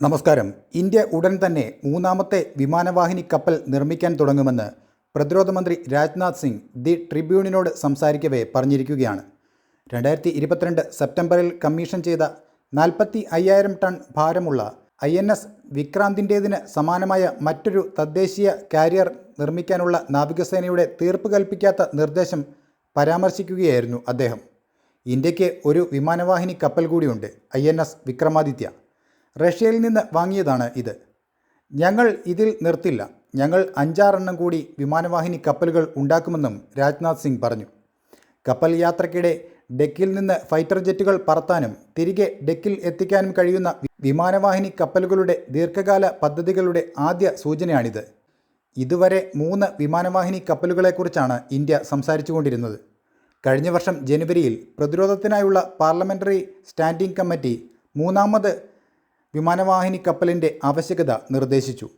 നമസ്കാരം. ഇന്ത്യ ഉടൻ തന്നെ മൂന്നാമത്തെ വിമാനവാഹിനി കപ്പൽ നിർമ്മിക്കാൻ തുടങ്ങുമെന്ന് പ്രതിരോധ മന്ത്രി രാജ്നാഥ് സിംഗ് ദി ട്രിബ്യൂണിനോട് സംസാരിക്കവേ പറഞ്ഞിരിക്കുകയാണ്. രണ്ടായിരത്തി ഇരുപത്തിരണ്ട് സെപ്റ്റംബറിൽ കമ്മീഷൻ ചെയ്ത നാൽപ്പത്തി അയ്യായിരം ടൺ ഭാരമുള്ള ഐ എൻ എസ് വിക്രാന്തിന്റേതിന് സമാനമായ മറ്റൊരു തദ്ദേശീയ കാരിയർ നിർമ്മിക്കാനുള്ള നാവികസേനയുടെ തീർപ്പ് കൽപ്പിക്കാത്ത നിർദ്ദേശം പരാമർശിക്കുകയായിരുന്നു അദ്ദേഹം. ഇന്ത്യയ്ക്ക് ഒരു വിമാനവാഹിനി കപ്പൽ കൂടിയുണ്ട് ഐ എൻ എസ് വിക്രമാദിത്യ. റഷ്യയിൽ നിന്ന് വാങ്ങിയതാണ് ഇത്. ഞങ്ങൾ ഇതിൽ നിർത്തില്ല. ഞങ്ങൾ അഞ്ചാറെണ്ണം കൂടി വിമാനവാഹിനി കപ്പലുകൾ ഉണ്ടാക്കുമെന്നും രാജ്നാഥ് സിംഗ് പറഞ്ഞു. കപ്പൽ യാത്രയ്ക്കിടെ ഡെക്കിൽ നിന്ന് ഫൈറ്റർ ജെറ്റുകൾ പറത്താനും തിരികെ ഡെക്കിൽ എത്തിക്കാനും കഴിയുന്ന വിമാനവാഹിനി കപ്പലുകളുടെ ദീർഘകാല പദ്ധതികളുടെ ആദ്യ സൂചനയാണിത്. ഇതുവരെ മൂന്ന് വിമാനവാഹിനി കപ്പലുകളെക്കുറിച്ചാണ് ഇന്ത്യ സംസാരിച്ചുകൊണ്ടിരുന്നത്. കഴിഞ്ഞ വർഷം ജനുവരിയിൽ പ്രതിരോധത്തിനായുള്ള പാർലമെന്ററി സ്റ്റാൻഡിംഗ് കമ്മിറ്റി മൂന്നാമത് വിമാനവാഹിനി കപ്പലിന്റെ ആവശ്യകത നിർദ്ദേശിച്ചു.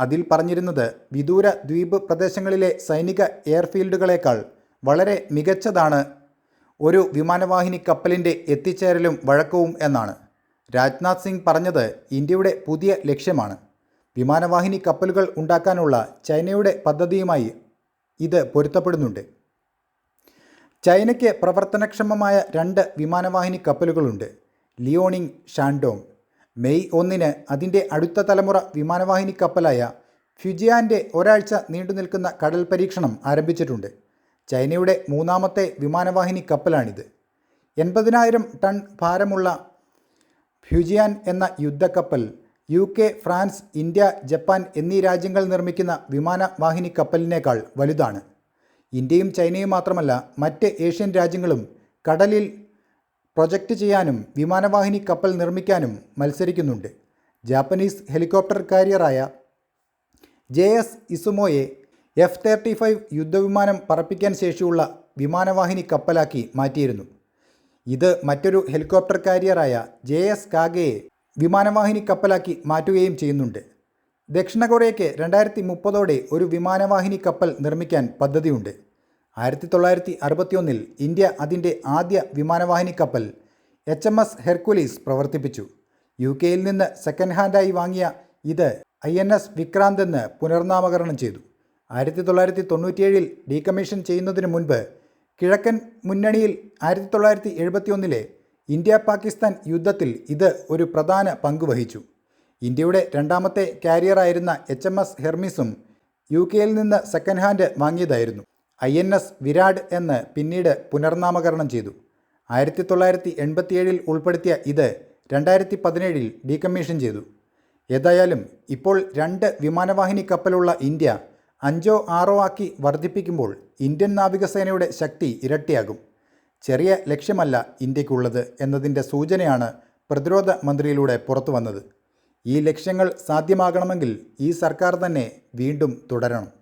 അതിൽ പറഞ്ഞിരുന്നത് വിദൂര ദ്വീപ് പ്രദേശങ്ങളിലെ സൈനിക എയർഫീൽഡുകളേക്കാൾ വളരെ മികച്ചതാണ് ഒരു വിമാനവാഹിനി കപ്പലിന്റെ എത്തിച്ചേരലും വഴക്കവും എന്നാണ്. രാജ്നാഥ് സിംഗ് പറഞ്ഞത് ഇന്ത്യയുടെ പുതിയ ലക്ഷ്യമാണ്. വിമാനവാഹിനി കപ്പലുകൾ ഉണ്ടാക്കാനുള്ള ചൈനയുടെ പദ്ധതിയുമായി ഇത് പൊരുത്തപ്പെടുന്നുണ്ട്. ചൈനയ്ക്ക് പ്രവർത്തനക്ഷമമായ രണ്ട് വിമാനവാഹിനി കപ്പലുകളുണ്ട്. Liaoning Shandong. മെയ് ഒന്നിന് അതിന്റെ അടുത്ത തലമുറ വിമാനവാഹിനി കപ്പലായ ഫ്യുജിയാന്റെ ഒരാഴ്ച നീണ്ടുനിൽക്കുന്ന കടൽ പരീക്ഷണം ആരംഭിച്ചിട്ടുണ്ട്. ചൈനയുടെ മൂന്നാമത്തെ വിമാനവാഹിനി കപ്പലാണിത്. എൺപതിനായിരം ടൺ ഭാരമുള്ള ഫ്യൂജിയാൻ എന്ന യുദ്ധക്കപ്പൽ U K France India Japan എന്നീ രാജ്യങ്ങൾ നിർമ്മിക്കുന്ന വിമാനവാഹിനി കപ്പലിനേക്കാൾ വലുതാണ്. ഇന്ത്യയും ചൈനയും മാത്രമല്ല മറ്റ് ഏഷ്യൻ രാജ്യങ്ങളും കടലിൽ പ്രൊജക്റ്റ് ചെയ്യാനും വിമാനവാഹിനി കപ്പൽ നിർമ്മിക്കാനും മത്സരിക്കുന്നുണ്ട്. ജാപ്പനീസ് ഹെലികോപ്റ്റർ കാരിയറായ ജെ എസ് ഇസുമോയെ എഫ് തേർട്ടി ഫൈവ് യുദ്ധവിമാനം പറപ്പിക്കാൻ ശേഷിയുള്ള വിമാനവാഹിനി കപ്പലാക്കി മാറ്റിയിരുന്നു. ഇത് മറ്റൊരു ഹെലികോപ്റ്റർ കാരിയറായ ജെ എസ് കാഗയെ വിമാനവാഹിനി കപ്പലാക്കി മാറ്റുകയും ചെയ്യുന്നുണ്ട്. ദക്ഷിണ കൊറിയയ്ക്ക് രണ്ടായിരത്തി മുപ്പതോടെ ഒരു വിമാനവാഹിനി കപ്പൽ നിർമ്മിക്കാൻ പദ്ധതിയുണ്ട്. ആയിരത്തി തൊള്ളായിരത്തി അറുപത്തിയൊന്നിൽ ഇന്ത്യ അതിന്റെ ആദ്യ വിമാനവാഹിനി കപ്പൽ എച്ച് എം എസ് ഹെർക്കുലീസ് പ്രവർത്തിപ്പിച്ചു. യു കെയിൽ നിന്ന് സെക്കൻഡ് ഹാൻഡായി വാങ്ങിയ ഇത് ഐ എൻ എസ് വിക്രാന്ത് എന്ന് പുനർനാമകരണം ചെയ്തു. ആയിരത്തി തൊള്ളായിരത്തി തൊണ്ണൂറ്റിയേഴിൽ ഡീകമ്മീഷൻ ചെയ്യുന്നതിന് മുൻപ് കിഴക്കൻ മുന്നണിയിൽ ആയിരത്തി തൊള്ളായിരത്തി എഴുപത്തിയൊന്നിലെ ഇന്ത്യ പാകിസ്ഥാൻ യുദ്ധത്തിൽ ഇത് ഒരു പ്രധാന പങ്ക് വഹിച്ചു. ഇന്ത്യയുടെ രണ്ടാമത്തെ കാരിയറായിരുന്ന എച്ച് എം എസ് ഹെർമിസും യു കെയിൽ നിന്ന് സെക്കൻഡ് ഹാൻഡ് വാങ്ങിയതായിരുന്നു. ഐ എൻ എസ് വിരാട് എന്ന് പിന്നീട് പുനർനാമകരണം ചെയ്തു. ആയിരത്തി തൊള്ളായിരത്തി എൺപത്തിയേഴിൽ ഉൾപ്പെടുത്തിയ ഇത് രണ്ടായിരത്തി പതിനേഴിൽ ഡീകമ്മീഷൻ ചെയ്തു. ഏതായാലും ഇപ്പോൾ രണ്ട് വിമാനവാഹിനി കപ്പലുള്ള ഇന്ത്യ അഞ്ചോ ആറോ ആക്കി വർദ്ധിപ്പിക്കുമ്പോൾ ഇന്ത്യൻ നാവികസേനയുടെ ശക്തി ഇരട്ടിയാകും. ചെറിയ ലക്ഷ്യമല്ല ഇന്ത്യക്കുള്ളത് എന്നതിന്റെ സൂചനയാണ് പ്രതിരോധ മന്ത്രിയിലൂടെ പുറത്തു വന്നത് ഈ ലക്ഷ്യങ്ങൾ സാധ്യമാകണമെങ്കിൽ ഈ സർക്കാർ തന്നെ വീണ്ടും തുടരണം.